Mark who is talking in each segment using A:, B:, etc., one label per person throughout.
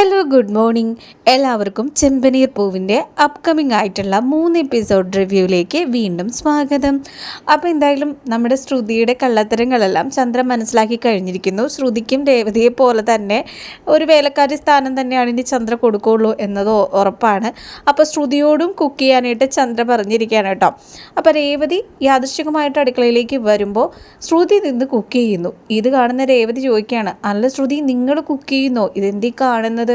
A: Hello good morning. എല്ലാവർക്കും ചെമ്പനീർ പൂവിന്റെ upcoming ആയിട്ടുള്ള മൂന്ന് എപ്പിസോഡ് റിവ്യൂവിലേക്ക് വീണ്ടും സ്വാഗതം. അപ്പോൾ എന്തായാലും നമ്മുടെ ശ്രുതിയുടെ കള്ളത്തരങ്ങളെല്ലാം ചന്ദ്രൻ മനസ്സിലാക്കി കഴിഞ്ഞിരിക്കുന്നു. ശ്രുതിക്കും രേവതിയെ പോലെ തന്നെ ഒരു വേലക്കാരി സ്ഥാനം തന്നെയാണ് ഇനി ചന്ദ്ര കൊടുക്കുകയുള്ളൂ എന്നത് ഉറപ്പാണ്. അപ്പോൾ ശ്രുതിയോടും കുക്ക് ചെയ്യാനായിട്ട് ചന്ദ്ര പറഞ്ഞിരിക്കുകയാണ് കേട്ടോ. അപ്പോൾ രേവതി യാദൃശികമായിട്ട് അടുക്കളയിലേക്ക് വരുമ്പോൾ ശ്രുതി നിന്ന് കുക്ക് ചെയ്യുന്നു. ഇത് കാണുന്ന രേവതി ചോദിക്കുകയാണ് അല്ല ശ്രുതി നിങ്ങൾ കുക്ക് ചെയ്യുന്നോ? ഇതെന്തി കാണുന്നത്?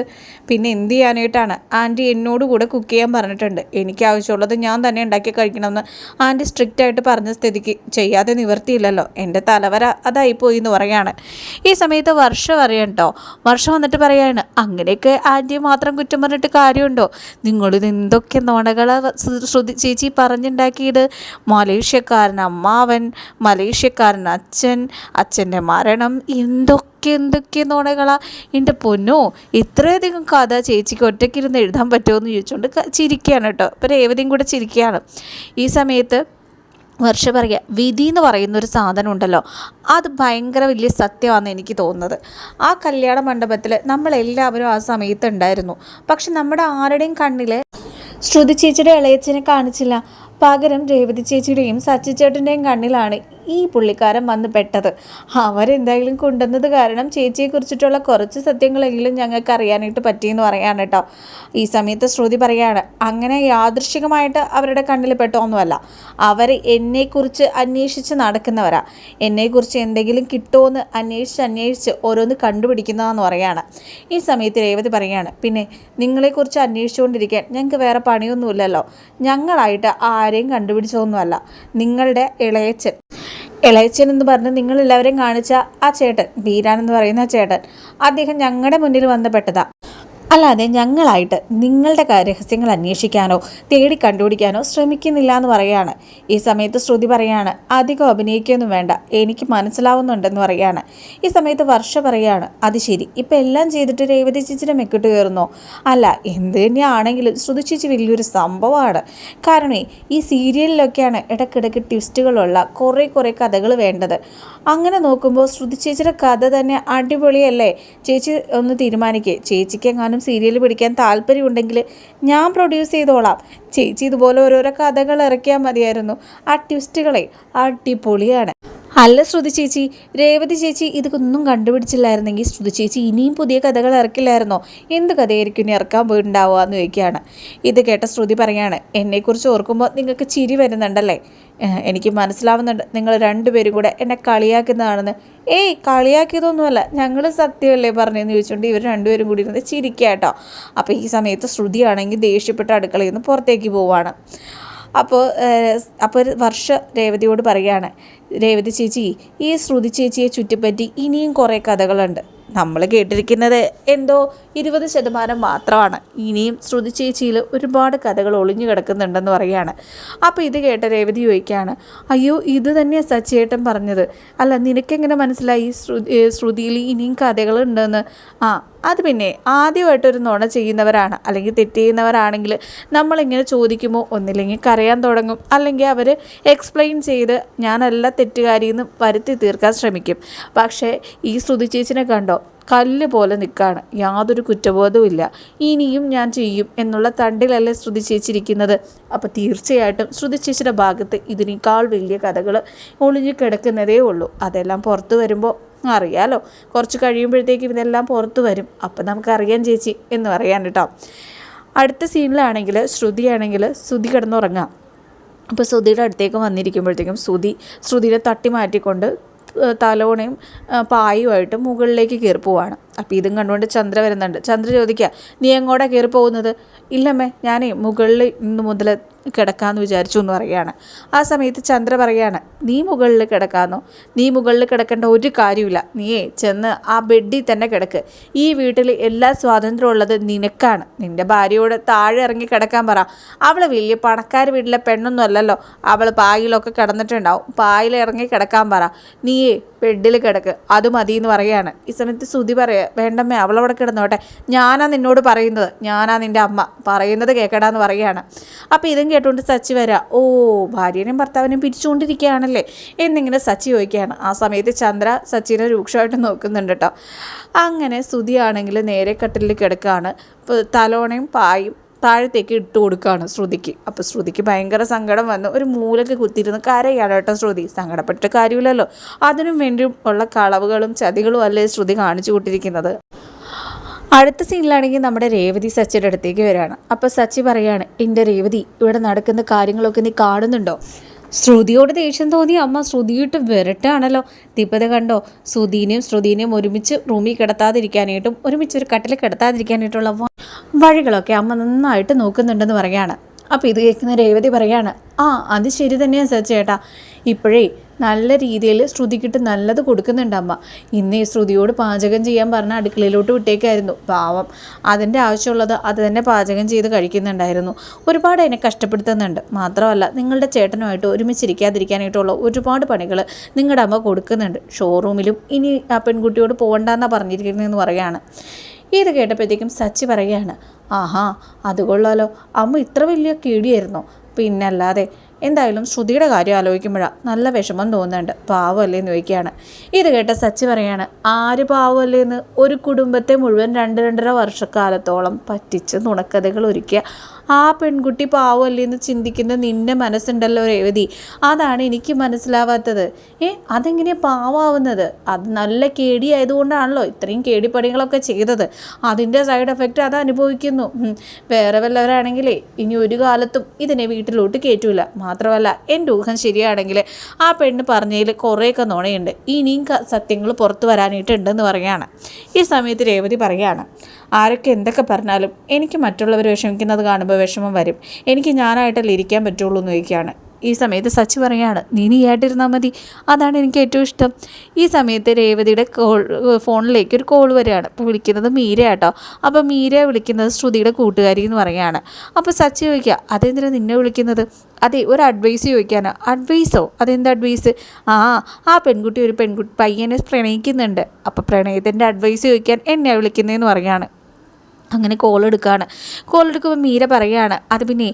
A: പിന്നെ എന്ത് ചെയ്യാനായിട്ടാണ്? ആന്റി എന്നോട് കൂടെ കുക്ക് ചെയ്യാൻ പറഞ്ഞിട്ടുണ്ട്. എനിക്ക് ആവശ്യമുള്ളത് ഞാൻ തന്നെ ഉണ്ടാക്കി കഴിക്കണമെന്ന് ആന്റി സ്ട്രിക്റ്റ് ആയിട്ട് പറഞ്ഞ സ്ഥിതിക്ക് ചെയ്യാതെ നിവർത്തിയില്ലല്ലോ. എന്റെ തലവര അതായിപ്പോയി എന്ന് പറയാണ്. ഈ സമയത്ത് വർഷം അറിയാം കേട്ടോ വർഷം വന്നിട്ട് പറയാണ് അങ്ങനെയൊക്കെ ആന്റി മാത്രം കുറ്റം പറഞ്ഞിട്ട് കാര്യമുണ്ടോ? നിങ്ങളിത് എന്തൊക്കെ നുണകളാ ശ്രു- ശ്രുതി ചേച്ചി പറഞ്ഞുണ്ടാക്കിയത്? മലേഷ്യക്കാരൻ അമ്മാവൻ മലേഷ്യക്കാരൻ അച്ഛൻ അച്ഛന്റെ മരണം എന്തൊക്കെ എന്തൊക്കെ നുണകളാ? എന്റെ പൊന്നോ ഇത്രയധികം കഥ ചേച്ചിക്ക് ഒറ്റയ്ക്കിരുന്ന് എഴുതാൻ പറ്റുമോ എന്ന് ചോദിച്ചുകൊണ്ട് ചിരിക്കുകയാണ് കേട്ടോ. അപ്പോൾ രേവതിയും കൂടെ ചിരിക്കുകയാണ്. ഈ സമയത്ത് വർഷ പറയുക വിധി എന്ന് പറയുന്ന ഒരു സാധനം ഉണ്ടല്ലോ അത് ഭയങ്കര വലിയ സത്യമാണെന്ന് എനിക്ക് തോന്നുന്നത്. ആ കല്യാണ മണ്ഡപത്തിൽ നമ്മളെല്ലാവരും ആ സമയത്ത് ഉണ്ടായിരുന്നു. പക്ഷെ നമ്മുടെ ആരുടെയും കണ്ണിൽ ശ്രുതി ചേച്ചിയുടെ ഇളയച്ചനെ കാണിച്ചില്ല. പകരം രേവതി ചേച്ചിയുടെയും സച്ചിച്ചേട്ടന്റെയും കണ്ണിലാണ് ഈ പുള്ളിക്കാരൻ വന്ന് പെട്ടത്. അവരെന്തായാലും കൊണ്ടുവന്നത് കാരണം ചേച്ചിയെ കുറിച്ചിട്ടുള്ള കുറച്ച് സത്യങ്ങളെങ്കിലും ഞങ്ങൾക്ക് അറിയാനായിട്ട് പറ്റിയെന്ന് പറയാണ് കേട്ടോ. ഈ സമയത്ത് ശ്രുതി പറയാണ് അങ്ങനെ യാദൃശികമായിട്ട് അവരുടെ കണ്ണിൽ പെട്ടോന്നുമല്ല അവർ എന്നെക്കുറിച്ച് അന്വേഷിച്ച് നടക്കുന്നവരാ. എന്നെക്കുറിച്ച് എന്തെങ്കിലും കിട്ടുമെന്ന് അന്വേഷിച്ച് അന്വേഷിച്ച് ഓരോന്ന് കണ്ടുപിടിക്കുന്നതെന്ന് പറയാണ്. ഈ സമയത്ത് രേവതി പറയാണ് പിന്നെ നിങ്ങളെക്കുറിച്ച് അന്വേഷിച്ചുകൊണ്ടിരിക്കാൻ ഞങ്ങൾക്ക് വേറെ പണിയൊന്നുമില്ലല്ലോ. ഞങ്ങളായിട്ട് ആരെയും കണ്ടുപിടിച്ചതൊന്നുമല്ല. നിങ്ങളുടെ ഇളയച്ചൻ ഇളയച്ചൻ എന്ന് പറഞ്ഞ് നിങ്ങൾ എല്ലാവരെയും കാണിച്ച ആ ചേട്ടൻ ബീരാൻ എന്ന് പറയുന്ന ചേട്ടൻ അദ്ദേഹം ഞങ്ങളുടെ മുന്നിൽ വന്നപ്പെട്ടതാ അല്ലാതെ ഞങ്ങളായിട്ട് നിങ്ങളുടെ രഹസ്യങ്ങൾ അന്വേഷിക്കാനോ തേടി കണ്ടുപിടിക്കാനോ ശ്രമിക്കുന്നില്ല എന്ന് പറയാണ്. ഈ സമയത്ത് ശ്രുതി പറയാണ് അധികം അഭിനയിക്കൊന്നും വേണ്ട എനിക്ക് മനസ്സിലാവുന്നുണ്ടെന്ന് പറയാണ്. ഈ സമയത്ത് വർഷ പറയാണ് അത് ശരി ഇപ്പം എല്ലാം ചെയ്തിട്ട് രേവതി ചേച്ചിയുടെ മെക്കിട്ട് കയറുന്നോ? അല്ല എന്ത് തന്നെയാണെങ്കിലും ശ്രുതി ചേച്ചി വലിയൊരു സംഭവമാണ്. കാരണം ഈ സീരിയലിലൊക്കെയാണ് ഇടയ്ക്കിടയ്ക്ക് ട്വിസ്റ്റുകളുള്ള കുറേ കുറേ കഥകൾ വേണ്ടത്. അങ്ങനെ നോക്കുമ്പോൾ ശ്രുതി ചേച്ചിയുടെ കഥ തന്നെ അടിപൊളിയല്ലേ? ചേച്ചി ഒന്ന് തീരുമാനിക്കേ ചേച്ചിക്ക് എങ്ങാനും സീരിയൽ പിടിക്കാൻ താല്പര്യമുണ്ടെങ്കിൽ ഞാൻ പ്രൊഡ്യൂസ് ചെയ്തോളാം. ചേച്ചി ഇതുപോലെ ഓരോരോ കഥകൾ ഇറക്കിയാൽ മതിയായിരുന്നു. ആ ട്വിസ്റ്റുകളെ അടിപൊളിയാണ്. അല്ല ശ്രുതി ചേച്ചി രേവതി ചേച്ചി ഇതൊന്നും കണ്ടുപിടിച്ചില്ലായിരുന്നെങ്കിൽ ശ്രുതി ചേച്ചി ഇനിയും പുതിയ കഥകൾ ഇറക്കില്ലായിരുന്നോ? എന്ത് കഥയായിരിക്കും ഇനി ഇറക്കാൻ പോയിട്ടുണ്ടാവുക എന്ന് ചോദിക്കുകയാണ്. ഇത് കേട്ട ശ്രുതി പറയാണ് എന്നെക്കുറിച്ച് ഓർക്കുമ്പോൾ നിങ്ങൾക്ക് ചിരി വരുന്നുണ്ടല്ലേ? എനിക്ക് മനസ്സിലാവുന്നുണ്ട്. നിങ്ങൾ രണ്ടുപേരും കൂടെ എന്നെ കളിയാക്കുന്നതാണെന്ന്. ഏയ് കളിയാക്കിയതൊന്നുമല്ല. ഞങ്ങൾ സത്യമല്ലേ പറഞ്ഞതെന്ന് ചോദിച്ചുകൊണ്ട് ഇവർ രണ്ടുപേരും കൂടി ഇരുന്ന് ചിരിക്കുക കേട്ടോ അപ്പോൾ ഈ സമയത്ത് ശ്രുതിയാണെങ്കിൽ ദേഷ്യപ്പെട്ട് അടുക്കളയിൽ നിന്ന് പുറത്തേക്ക് പോവാണ്. അപ്പോൾ അപ്പോൾ ഒരു വർഷ രേവതിയോട് പറയാണ്. രേവതി ചേച്ചി ഈ ശ്രുതി ചേച്ചിയെ ചുറ്റിപ്പറ്റി ഇനിയും കുറേ കഥകളുണ്ട്. നമ്മൾ കേട്ടിരിക്കുന്നത് എന്തോ ഇരുപത് ശതമാനം മാത്രമാണ്. ഇനിയും ശ്രുതി ചേച്ചിയിൽ ഒരുപാട് കഥകൾ ഒളിഞ്ഞു കിടക്കുന്നുണ്ടെന്ന് പറയാണ് അപ്പോൾ ഇത് കേട്ട രേവതി ചോദിക്കുകയാണ് അയ്യോ ഇത് തന്നെയാണ് സച്ചേട്ടൻ പറഞ്ഞത്. അല്ല നിനക്കെങ്ങനെ മനസ്സിലായി? ശ്രുതി ശ്രുതിയിൽ ഇനിയും കഥകളുണ്ടെന്ന് ആ അത് പിന്നെ ആദ്യമായിട്ടൊരു നുണ ചെയ്യുന്നവരാണ്. അല്ലെങ്കിൽ തെറ്റ് ചെയ്യുന്നവരാണെങ്കിൽ നമ്മളിങ്ങനെ ചോദിക്കുമോ? ഒന്നില്ലെങ്കിൽ കരയാൻ തുടങ്ങും. അല്ലെങ്കിൽ അവർ എക്സ്പ്ലെയിൻ ചെയ്ത് ഞാനല്ല തെറ്റുകാരിയെന്ന് വരുത്തി തീർക്കാൻ ശ്രമിക്കും. പക്ഷേ ഈ ശ്രുതി ചേച്ചിനെ കണ്ടോ? കല്ല് പോലെ നിൽക്കുകയാണ് യാതൊരു കുറ്റബോധവും ഇല്ല. ഇനിയും ഞാൻ ചെയ്യും എന്നുള്ള തണ്ടിലല്ലേ ശ്രുതി ചേച്ചിരിക്കുന്നത്. അപ്പോൾ തീർച്ചയായിട്ടും ശ്രുതി ചേച്ചിയുടെ ഭാഗത്ത് ഇതിനേക്കാൾ വലിയ കഥകൾ ഒളിഞ്ഞു കിടക്കുന്നതേ ഉള്ളൂ. അതെല്ലാം പുറത്തു വരുമ്പോൾ അറിയാലോ. കുറച്ച് കഴിയുമ്പോഴത്തേക്കും ഇതെല്ലാം പുറത്തു വരും. അപ്പം നമുക്കറിയാം ചേച്ചി എന്ന് പറയാൻ കേട്ടോ. അടുത്ത സീനിലാണെങ്കിൽ ശ്രുതിയാണെങ്കിൽ ശ്രുതി കിടന്നുറങ്ങാം. അപ്പോൾ ശ്രുതിയുടെ അടുത്തേക്ക് വന്നിരിക്കുമ്പോഴത്തേക്കും ശ്രുതി ശ്രുതിയെ തട്ടി മാറ്റിക്കൊണ്ട് തലോണയും പായുമായിട്ട് മുകളിലേക്ക് കയറി പോവാണ്. അപ്പോൾ ഇതും കണ്ടുകൊണ്ട് ചന്ദ്ര വരുന്നുണ്ട്. ചന്ദ്ര ചോദിക്കുക നീ എങ്ങോട്ടാണ് കയറി പോകുന്നത്? ഇല്ലമ്മേ ഞാനേ മുകളിൽ ഇന്ന് മുതൽ കിടക്കാമെന്ന് വിചാരിച്ചു എന്ന് പറയുകയാണ്. ആ സമയത്ത് ചന്ദ്ര പറയാണ് നീ മുകളിൽ കിടക്കാമെന്നോ നീ മുകളിൽ കിടക്കേണ്ട ഒരു കാര്യമില്ല നീയേ ചെന്ന് ആ ബെഡിൽ തന്നെ കിടക്ക്. ഈ വീട്ടിൽ എല്ലാ സ്വാതന്ത്ര്യം ഉള്ളത് നിനക്കാണ്. നിന്റെ ഭാര്യയോട് താഴെ ഇറങ്ങി കിടക്കാൻ പറ. അവൾ വലിയ പണക്കാർ വീട്ടിലെ പെണ്ണൊന്നും അല്ലല്ലോ. അവൾ പായിലൊക്കെ കിടന്നിട്ടുണ്ടാവും. പായിൽ ഇറങ്ങി കിടക്കാൻ പറ. നീയേ ബെഡിൽ കിടക്ക്. അത് മതി എന്ന് പറയുകയാണ്. ഈ സമയത്ത് ശ്രുതി പറയുക വേണ്ടമ്മേ അവളവിടെ കിടന്നോട്ടെ ഞാനാ നിന്നോട് പറയുന്നത്. ഞാനാ നിന്റെ അമ്മ. പറയുന്നത് കേൾക്കടാന്ന് പറയുകയാണ്. അപ്പോൾ ഇതും കേട്ടുകൊണ്ട് സച്ചി വരാം. ഓ ഭാര്യനെയും ഭർത്താവിനെയും പിരിച്ചുകൊണ്ടിരിക്കുകയാണല്ലേ? എന്നിങ്ങനെ സച്ചി ചോദിക്കുകയാണ്. ആ സമയത്ത് ചന്ദ്ര സച്ചിനെ രൂക്ഷമായിട്ട് നോക്കുന്നുണ്ട് കേട്ടോ. അങ്ങനെ സ്തുതിയാണെങ്കിൽ നേരെ കട്ടിലിൽ കിടക്കുകയാണ് തലോണയും പായും താഴത്തേക്ക് ഇട്ട് കൊടുക്കുകയാണ് ശ്രുതിക്ക്. അപ്പോൾ ശ്രുതിക്ക് ഭയങ്കര സങ്കടം വന്നു. ഒരു മൂലക്ക് കുത്തിയിരുന്ന് കരയാണ് കേട്ടോ ശ്രുതി. സങ്കടപ്പെട്ടിട്ട് കാര്യമില്ലല്ലോ. അതിനും വേണ്ടി ഉള്ള കളവുകളും ചതികളും അല്ലേ ശ്രുതി കാണിച്ചു കൂട്ടിയിരിക്കുന്നത് അടുത്ത സീനിലാണെങ്കിൽ നമ്മുടെ രേവതി സച്ചിയുടെ അടുത്തേക്ക് വരികയാണ്. അപ്പോൾ സച്ചി പറയാണ് എന്റെ രേവതി ഇവിടെ നടക്കുന്ന കാര്യങ്ങളൊക്കെ നീ കാണുന്നുണ്ടോ? ശ്രുതിയോട് ദേഷ്യം തോന്നി. അമ്മ ശ്രുതിയിട്ട് വരട്ടാണല്ലോ. ദീപത കണ്ടോ? ശ്രുതിനെയും ശ്രുതിനെയും ഒരുമിച്ച് റൂമിൽ കിടത്താതിരിക്കാനായിട്ടും ഒരുമിച്ച് ഒരു കട്ടിൽ കിടത്താതിരിക്കാനായിട്ടുള്ള വഴികളൊക്കെ അമ്മ നന്നായിട്ട് നോക്കുന്നുണ്ടെന്ന് പറയാണ് അപ്പോൾ ഇത് കേൾക്കുന്ന രേവതി പറയാണ് ആ അത് ശരി തന്നെയാണ് സച്ചേട്ടാ. ഇപ്പോഴേ നല്ല രീതിയിൽ ശ്രുതിക്കിട്ട് നല്ലത് കൊടുക്കുന്നുണ്ട് അമ്മ. ഇന്ന് ഈ ശ്രുതിയോട് പാചകം ചെയ്യാൻ പറഞ്ഞ അടുക്കളയിലോട്ട് വിട്ടേക്കായിരുന്നു. പാവം. അതിന്റെ ആവശ്യമുള്ളത് അത് തന്നെ പാചകം ചെയ്ത് കഴിക്കുന്നുണ്ടായിരുന്നു. ഒരുപാട് അതിനെ കഷ്ടപ്പെടുത്തുന്നുണ്ട്. മാത്രമല്ല നിങ്ങളുടെ ചേട്ടനുമായിട്ട് ഒരുമിച്ചിരിക്കാതിരിക്കാനായിട്ടുള്ള ഒരുപാട് പണികൾ നിങ്ങളുടെ അമ്മ കൊടുക്കുന്നുണ്ട്. ഷോറൂമിലും ഇനി ആ പെൺകുട്ടിയോട് പോകണ്ടെന്നാണ് പറഞ്ഞിരിക്കുന്നതെന്ന് പറയുകയാണ്. ഇത് കേട്ടപ്പോഴത്തേക്കും സച്ചി പറയുകയാണ് ആഹാ അത് കൊള്ളാലോ. അമ്മ ഇത്ര വലിയ കീടിയായിരുന്നോ. പിന്നല്ലാതെ എന്തായാലും ശ്രുതിയുടെ കാര്യം ആലോചിക്കുമ്പോഴാണ് നല്ല വിഷമം തോന്നുന്നുണ്ട്. പാവമല്ലേ എന്ന് ചോദിക്കുകയാണ്. ഇത് കേട്ട സച്ചി പറയാണ് ആര് പാവമല്ലേ എന്ന്? ഒരു കുടുംബത്തെ മുഴുവൻ രണ്ട് രണ്ടര വർഷക്കാലത്തോളം പറ്റിച്ച് നുണക്കഥകൾ ഒരുക്കിയ ആ പെൺകുട്ടി പാവമല്ലേ എന്ന് ചിന്തിക്കുന്ന നിന്റെ മനസ്സുണ്ടല്ലോ രേവതി. അതാണ് എനിക്ക് മനസ്സിലാവാത്തത്. ഏ അതെങ്ങനെയാണ് പാവാവുന്നത്? അത് നല്ല കേടി ആയതുകൊണ്ടാണല്ലോ ഇത്രയും കേടിപ്പണികളൊക്കെ ചെയ്തത്. അതിന്റെ സൈഡ് എഫക്റ്റ് അത് അനുഭവിക്കുന്നു. വേറെ വല്ലവരാണെങ്കിലേ ഇനി ഒരു കാലത്തും ഇതിനെ വീട്ടിലോട്ട് കയറ്റൂല. മാത്രമല്ല എന്റെ ഊഹം ശരിയാണെങ്കിൽ ആ പെണ്ണ് പറഞ്ഞതിൽ കുറേയൊക്കെ നുണയുണ്ട്. ഇനിയും സത്യങ്ങൾ പുറത്തു വരാനായിട്ടുണ്ടെന്ന് പറയുകയാണ്. ഈ സമയത്ത് രേവതി പറയുകയാണ് ആരൊക്കെ എന്തൊക്കെ പറഞ്ഞാലും എനിക്ക് മറ്റുള്ളവർ വിഷമിക്കുന്നത് കാണുമ്പോൾ വിഷമം വരും. എനിക്ക് ഞാനായിട്ടല്ലേ ഇരിക്കാൻ പറ്റുള്ളൂ എന്ന് ചോദിക്കുകയാണ്. ഈ സമയത്ത് സച്ചി പറയാണ് നീ നീ ആയിട്ടിരുന്നാൽ മതി. അതാണ് എനിക്ക് ഏറ്റവും ഇഷ്ടം. ഈ സമയത്ത് രേവതിയുടെ കോൾ ഫോണിലേക്ക് ഒരു കോൾ വരികയാണ്. അപ്പോൾ വിളിക്കുന്നത് മീര കേട്ടോ. അപ്പോൾ മീര വിളിക്കുന്നത് ശ്രുതിയുടെ കൂട്ടുകാരി എന്ന് പറയുകയാണ്. അപ്പോൾ സച്ചി ചോദിക്കുക അതെന്തിനാണ് നിന്നെ വിളിക്കുന്നത്? അതെ ഒരു അഡ്വൈസ് ചോദിക്കാനാ അഡ്വൈസോ അതെന്ത് അഡ്വൈസ് ആ ആ പെൺകുട്ടി ഒരു പെൺകുട്ടി പയ്യനെ പ്രണയിക്കുന്നുണ്ട്. അപ്പോൾ പ്രണയത്തിന്റെ അഡ്വൈസ് ചോദിക്കാൻ എന്നെ വിളിക്കുന്നതെന്ന് പറയുകയാണ്. അങ്ങനെ കോൾ എടുക്കുകയാണ് കോൾ എടുക്കുമ്പോൾ മീര പറയുകയാണ് അത് പിന്നെ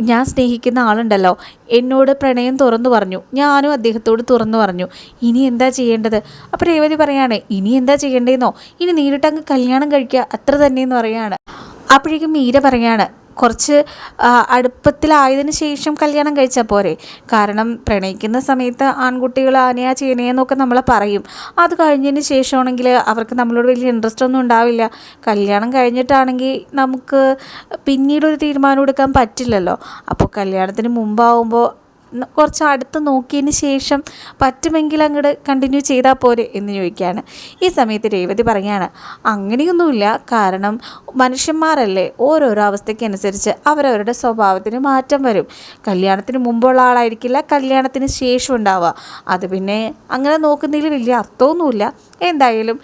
A: ഞാൻ സ്നേഹിക്കുന്ന ആളുണ്ടല്ലോ. എന്നോട് പ്രണയം തുറന്നു പറഞ്ഞു. ഞാനും അദ്ദേഹത്തോട് തുറന്നു പറഞ്ഞു. ഇനി എന്താ ചെയ്യേണ്ടത്? അപ്പോൾ രേവതി പറയാണ് ഇനി എന്താ ചെയ്യേണ്ടതെന്നോ ഇനി നേരിട്ടങ്ങ് കല്യാണം കഴിക്കുക അത്ര തന്നെയെന്ന് പറയാണ്. അപ്പോഴേക്കും മീര പറയാണ് കുറച്ച് അടുപ്പത്തിലായതിന് ശേഷം കല്യാണം കഴിച്ചാൽ പോരെ. കാരണം പ്രണയിക്കുന്ന സമയത്ത് ആൺകുട്ടികൾ ആനയാ ചെയ്യണേന്നൊക്കെ നമ്മൾ പറയും. അത് കഴിഞ്ഞതിന് ശേഷമാണെങ്കിൽ അവർക്ക് നമ്മളോട് വലിയ ഇൻട്രസ്റ്റ് ഒന്നും ഉണ്ടാവില്ല. കല്യാണം കഴിഞ്ഞിട്ടാണെങ്കിൽ നമുക്ക് പിന്നീടൊരു തീരുമാനം എടുക്കാൻ പറ്റില്ലല്ലോ. അപ്പോൾ കല്യാണത്തിന് മുമ്പാവുമ്പോൾ കുറച്ച് അടുത്ത് നോക്കിയതിന് ശേഷം പറ്റുമെങ്കിൽ അങ്ങോട്ട് കണ്ടിന്യൂ ചെയ്താൽ പോരെ എന്ന് ചോദിക്കുകയാണ്. ഈ സമയത്ത് രേവതി പറയുകയാണ് അങ്ങനെയൊന്നുമില്ല. കാരണം മനുഷ്യന്മാരല്ലേ ഓരോരോ അവസ്ഥയ്ക്കനുസരിച്ച് അവരവരുടെ സ്വഭാവത്തിന് മാറ്റം വരും. കല്യാണത്തിന് മുമ്പുള്ള ആളായിരിക്കില്ല കല്യാണത്തിന് ശേഷം ഉണ്ടാവുക. അത് പിന്നെ അങ്ങനെ നോക്കുന്നതിൽ വലിയ അർത്ഥമൊന്നുമില്ല. എന്തായാലും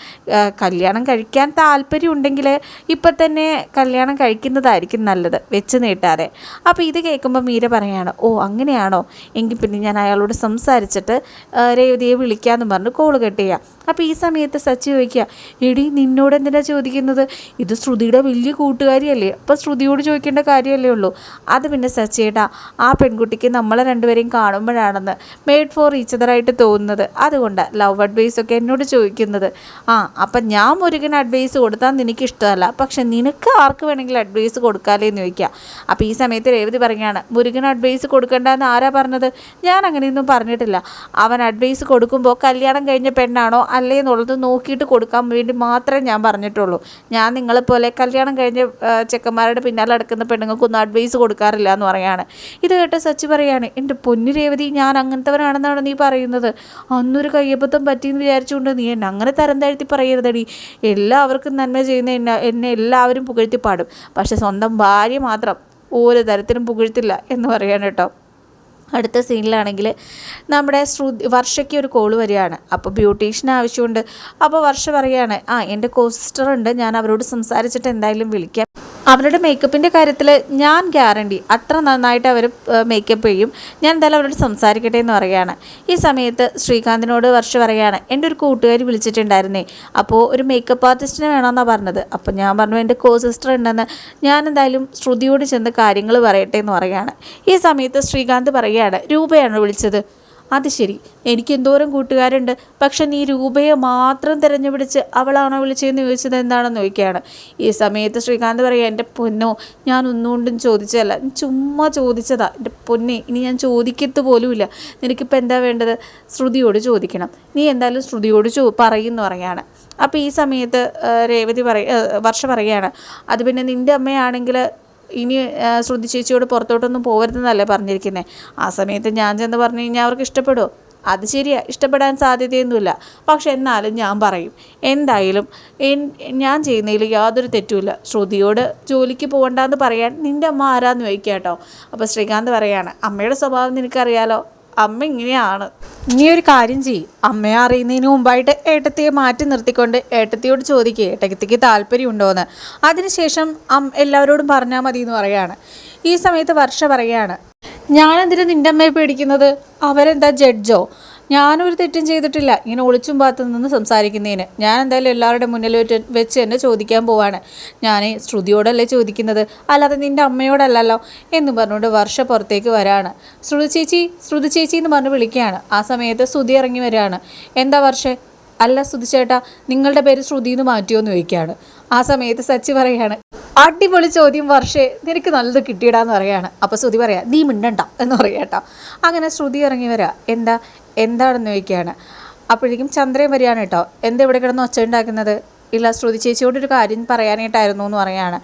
A: കല്യാണം കഴിക്കാൻ താല്പര്യം ഉണ്ടെങ്കിൽ ഇപ്പം തന്നെ കല്യാണം കഴിക്കുന്നതായിരിക്കും നല്ലത്. വെച്ച് നീട്ടാതെ. അപ്പോൾ ഇത് കേൾക്കുമ്പോൾ മീര പറയാണ് ഓ അങ്ങനെയാണോ? എങ്കിൽ പിന്നെ ഞാൻ അയാളോട് സംസാരിച്ചിട്ട് രേവതിയെ വിളിക്കാമെന്ന് പറഞ്ഞ് കോൾ കട്ട് ചെയ്യാം. അപ്പോൾ ഈ സമയത്ത് സച്ചി ചോദിക്കുക എടി നിന്നോട് എന്തിനാ ചോദിക്കുന്നത്? ഇത് ശ്രുതിയുടെ വലിയ കൂട്ടുകാരിയല്ലേ. അപ്പോൾ ശ്രുതിയോട് ചോദിക്കേണ്ട കാര്യമല്ലേ ഉള്ളൂ. അത് പിന്നെ സച്ചിയേട്ടാ ആ പെൺകുട്ടിക്ക് നമ്മളെ രണ്ടുപേരെയും കാണുമ്പോഴാണെന്ന് മെയ്ഡ് ഫോർ ഈച്ചതറായിട്ട് തോന്നുന്നത്. അതുകൊണ്ട് ലവ് അഡ്വൈസ് ഒക്കെ എന്നോട് ചോദിക്കുന്നത്. ആ അപ്പം ഞാൻ മുരുകന് അഡ്വൈസ് കൊടുത്താൽ നിനക്ക് ഇഷ്ടമല്ല പക്ഷെ നിനക്ക് ആർക്ക് വേണമെങ്കിലും അഡ്വൈസ് കൊടുക്കാലേ എന്ന് ചോദിക്കുക. അപ്പോൾ ഈ സമയത്ത് രേവതി പറയുകയാണ് മുരുകന് അഡ്വൈസ് കൊടുക്കണ്ടെന്ന് ആരാ പറഞ്ഞത്? ഞാൻ അങ്ങനെയൊന്നും പറഞ്ഞിട്ടില്ല. അവൻ അഡ്വൈസ് കൊടുക്കുമ്പോൾ കല്യാണം കഴിഞ്ഞ പെണ്ണാണോ അല്ലേ എന്നുള്ളത് നോക്കിയിട്ട് കൊടുക്കാൻ വേണ്ടി മാത്രമേ ഞാൻ പറഞ്ഞിട്ടുള്ളൂ. ഞാൻ നിങ്ങളെപ്പോലെ കല്യാണം കഴിഞ്ഞ ചെക്കന്മാരുടെ പിന്നാലെ നടക്കുന്ന പെണ്ണുങ്ങൾക്കൊന്നും അഡ്വൈസ് കൊടുക്കാറില്ല എന്ന് പറയാണ്. ഇത് കേട്ട് സച്ചി പറയാണ് എന്റെ പൊന്നു രേവതി ഞാൻ അങ്ങനത്തെവരാണെന്നാണ് നീ പറയുന്നത്. അന്നൊരു കയ്യബദ്ധം പറ്റിയെന്ന് വിചാരിച്ചുകൊണ്ട് നീ എന്നെ അങ്ങനെ തരം താഴ്ത്തി പറയരുതടി. എല്ലാവർക്കും നന്മ ചെയ്യുന്ന എന്നെ എന്നെ എല്ലാവരും പുകഴ്ത്തി പാടും പക്ഷെ സ്വന്തം ഭാര്യ മാത്രം ഒരു തരത്തിലും പുകഴ്ത്തില്ല എന്ന് പറയാണ് കേട്ടോ. അടുത്ത സീനിലാണെങ്കിൽ നമ്മുടെ ശ്രുതി വർഷയ്ക്ക് ഒരു കോൾ വരികയാണ്. അപ്പോൾ ബ്യൂട്ടീഷ്യൻ ആവശ്യമുണ്ട്. അപ്പോൾ വർഷ പറയുകയാണ് ആ എന്റെ കോസ്റ്റർ ഉണ്ട്. ഞാൻ അവരോട് സംസാരിച്ചിട്ട് എന്തായാലും വിളിക്കാം. അവരുടെ മേക്കപ്പിന്റെ കാര്യത്തിൽ ഞാൻ ഗ്യാരണ്ടി അത്ര നന്നായിട്ട് അവർ മേക്കപ്പ് ചെയ്യും. ഞാൻ എന്തായാലും അവരോട് സംസാരിക്കട്ടെ എന്ന് പറയുകയാണ്. ഈ സമയത്ത് ശ്രീകാന്തിനോട് വർഷ പറയുകയാണ് എന്റെ ഒരു കൂട്ടുകാരി വിളിച്ചിട്ടുണ്ടായിരുന്നേ. അപ്പോൾ ഒരു മേക്കപ്പ് ആർട്ടിസ്റ്റിനെ വേണമെന്നാണ് പറഞ്ഞത്. അപ്പോൾ ഞാൻ പറഞ്ഞു എന്റെ കോ സിസ്റ്റർ ഉണ്ടെന്ന്. ഞാൻ എന്തായാലും ശ്രുതിയോട് ചെന്ന് കാര്യങ്ങൾ പറയട്ടെ എന്ന് പറയുകയാണ്. ഈ സമയത്ത് ശ്രീകാന്ത് പറയുകയാണ്. രൂപയാണ് വിളിച്ചത്. അത് ശരി. എനിക്ക് എന്തോരം കൂട്ടുകാരുണ്ട്. പക്ഷെ നീ രൂപയെ മാത്രം തിരഞ്ഞുപിടിച്ച് അവളാണോ വിളിച്ചതെന്ന് ചോദിച്ചത് എന്താണെന്ന് ചോദിക്കുകയാണ്. ഈ സമയത്ത് ശ്രീകാന്ത് പറയുക എന്റെ പൊന്നോ ഞാൻ ഒന്നുകൊണ്ടും ചോദിച്ചതല്ല. ചുമ്മാ ചോദിച്ചതാ. എന്റെ പൊന്നെ ഇനി ഞാൻ ചോദിക്കത്ത് പോലുമില്ല. നിനക്കിപ്പോൾ എന്താ വേണ്ടത്? ശ്രുതിയോട് ചോദിക്കണം. നീ എന്തായാലും ശ്രുതിയോട് ചോ പറയുമെന്ന് പറയാണ് അപ്പോൾ ഈ സമയത്ത് രേവതി പറയ വർഷ പറയുകയാണ്. അത് പിന്നെ നിന്റെ അമ്മയാണെങ്കിൽ ഇനി ശ്രുതി ചേച്ചിയോട് പുറത്തോട്ടൊന്നും പോകരുതെന്നല്ലേ പറഞ്ഞിരിക്കുന്നത് ആ സമയത്ത് ഞാൻ ചെന്ന് പറഞ്ഞു കഴിഞ്ഞാൽ അവർക്ക് ഇഷ്ടപ്പെടുമോ അത് ശരിയാ ഇഷ്ടപ്പെടാൻ സാധ്യതയൊന്നുമില്ല. പക്ഷെ എന്നാലും ഞാൻ പറയും എന്തായാലും ഞാൻ ചെയ്യുന്നതിൽ യാതൊരു തെറ്റുമില്ല. ശ്രുതിയോട് ജോലിക്ക് പോകണ്ടെന്ന് പറയാൻ നിന്റെ അമ്മ ആരാന്ന് ചോദിക്കുക കേട്ടോ അപ്പോൾ ശ്രീകാന്ത് പറയാണ് അമ്മയുടെ സ്വഭാവം നിനക്കറിയാലോ? അമ്മ ഇങ്ങനെയാണ്. നീ ഒരു കാര്യം ചെയ്യും. അമ്മയെ അറിയുന്നതിന് മുമ്പായിട്ട് ഏട്ടത്തിയെ മാറ്റി നിർത്തിക്കൊണ്ട് ഏട്ടത്തിയോട് ചോദിക്കുക ഏട്ടത്തിക്ക് താല്പര്യമുണ്ടോയെന്ന് അതിനുശേഷം അം എല്ലാവരോടും പറഞ്ഞാൽ മതി എന്ന് പറയാണ്. ഈ സമയത്ത് വർഷ പറയാണ് ഞാനെന്തിനാ നിന്റെ അമ്മയെ പേടിക്കുന്നത്? അവരെന്താ ജഡ്ജോ? ഞാനൊരു തെറ്റും ചെയ്തിട്ടില്ല. ഇങ്ങനെ ഒളിച്ചും പാത്തു നിന്ന് സംസാരിക്കുന്നതിന്. ഞാൻ എന്തായാലും എല്ലാവരുടെ മുന്നിൽ വെച്ച് തന്നെ ചോദിക്കാൻ പോവാണ്. ഞാൻ ശ്രുതിയോടല്ലേ ചോദിക്കുന്നത്? അല്ലാതെ നിന്റെ അമ്മയോടല്ലല്ലോ എന്ന് പറഞ്ഞുകൊണ്ട് വർഷ പുറത്തേക്ക് വരാണ്. ശ്രുതി ചേച്ചി ശ്രുതി ചേച്ചി എന്ന് പറഞ്ഞ് വിളിക്കുകയാണ്. ആ സമയത്ത് ശ്രുതി ഇറങ്ങി വരികയാണ്. എന്താ വർഷേ? അല്ല ശ്രുതി ചേട്ടാ നിങ്ങളുടെ പേര് ശ്രുതി എന്ന് മാറ്റിയോ എന്ന് ചോദിക്കുകയാണ്. ആ സമയത്ത് സച്ചി പറയാണ് അടിപൊളി ചോദ്യം വർഷേ നിനക്ക് നല്ലത് കിട്ടിയിടാന്ന് പറയാണ്. അപ്പോൾ ശ്രുതി പറയാ നീ മിണ്ടണ്ട എന്ന് പറയാട്ടോ അങ്ങനെ ശ്രുതി ഇറങ്ങി വരാ എന്താ എന്താണെന്ന് ചോദിക്കുകയാണ്. അപ്പോഴേക്കും ചന്ദ്രയും വരികയാണ് കേട്ടോ എന്താ ഇവിടെ കിടന്ന് ഒച്ച ഉണ്ടാക്കുന്നത്? ഇല്ല ശ്രുതി ചേച്ചിയോട് ഒരു കാര്യം പറയാനായിട്ടായിരുന്നു എന്ന് പറയാണ്.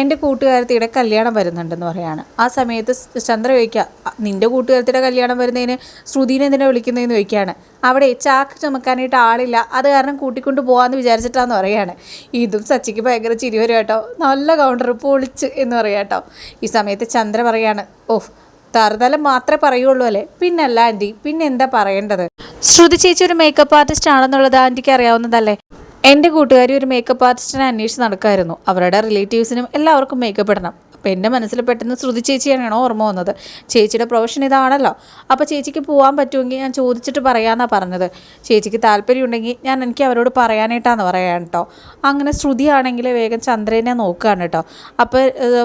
A: എന്റെ കൂട്ടുകാരത്തിയുടെ കല്യാണം വരുന്നുണ്ടെന്ന് പറയാണ്. ആ സമയത്ത് ചന്ദ്ര ചോദിക്കുക നിന്റെ കൂട്ടുകാരത്തിയുടെ കല്യാണം വരുന്നതിന് ശ്രുതിനെ എന്തിനാ വിളിക്കുന്നതെന്ന് ചോദിക്കുകയാണ് അവിടെ ചാക്ക് ചുമക്കാനായിട്ട് ആളില്ല. അത് കാരണം കൂട്ടിക്കൊണ്ട് പോകാമെന്ന് വിചാരിച്ചിട്ടാന്ന് പറയാണ്. ഇതും സച്ചിക്ക് ഭയങ്കര ചിരി വരും കേട്ടോ. നല്ല കൗണ്ടർ പൊളിച്ച് എന്ന് പറയാം കേട്ടോ. ഈ സമയത്ത് ചന്ദ്ര പറയാണ് ഓഹ് തറുതലം മാത്രമേ പറയുള്ളൂ അല്ലേ? പിന്നല്ല ആന്റി പിന്നെന്താ പറയേണ്ടത്? ശ്രുതി ചേച്ചി ഒരു മേക്കപ്പ് ആർട്ടിസ്റ്റ് ആണെന്നുള്ളത് ആന്റിക്ക് അറിയാവുന്നതല്ലേ? എന്റെ കൂട്ടുകാരി ഒരു മേക്കപ്പ് ആർട്ടിസ്റ്റിനെ അന്വേഷിച്ച് നടക്കായിരുന്നു. അവരുടെ റിലേറ്റീവ്സിനും എല്ലാവർക്കും മേക്കപ്പ് ഇടണം. അപ്പോൾ എന്റെ മനസ്സിൽ പെട്ടെന്ന് ശ്രുതി ചേച്ചിയാണോ ഓർമ്മ വന്നത്. ചേച്ചിയുടെ പ്രൊഫഷൻ ഇതാണല്ലോ. അപ്പോൾ ചേച്ചിക്ക് പോകാൻ പറ്റുമെങ്കിൽ ഞാൻ ചോദിച്ചിട്ട് പറയാമെന്നാണ് പറഞ്ഞത്. ചേച്ചിക്ക് താല്പര്യമുണ്ടെങ്കിൽ ഞാൻ എനിക്ക് അവരോട് പറയാനായിട്ടാണ് പറയാൻ കേട്ടോ അങ്ങനെ ശ്രുതിയാണെങ്കിൽ വേഗം ചന്ദ്രനെ നോക്കുകയാണ് കേട്ടോ അപ്പോൾ